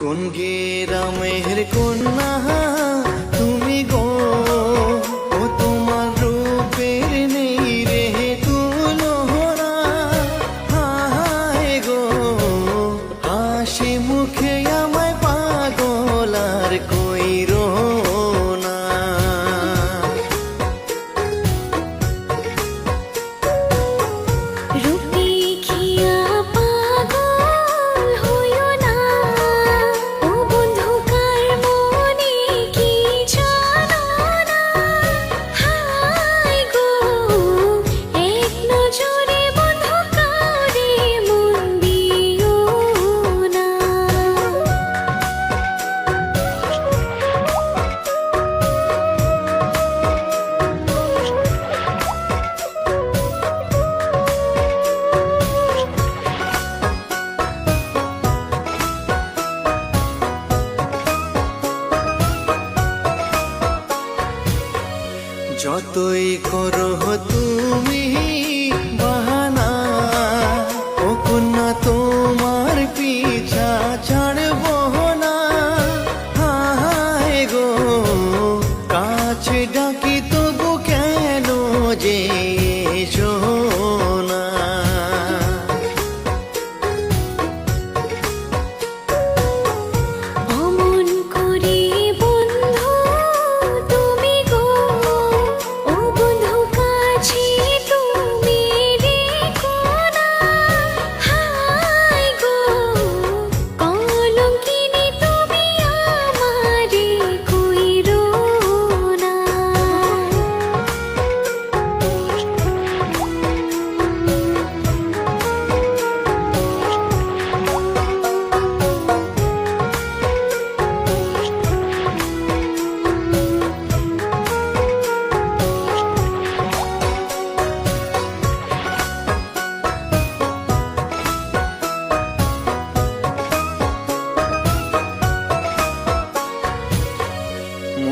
কোন গ্রামের কন্যা যতই করো তুমি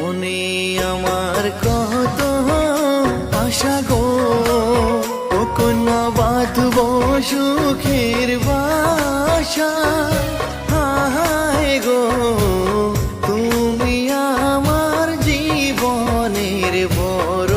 মনে আমার কত আশা গো। কখন বাঁধব সুখের বাসা। হায় গো, তুমি আমার জীবনের বড়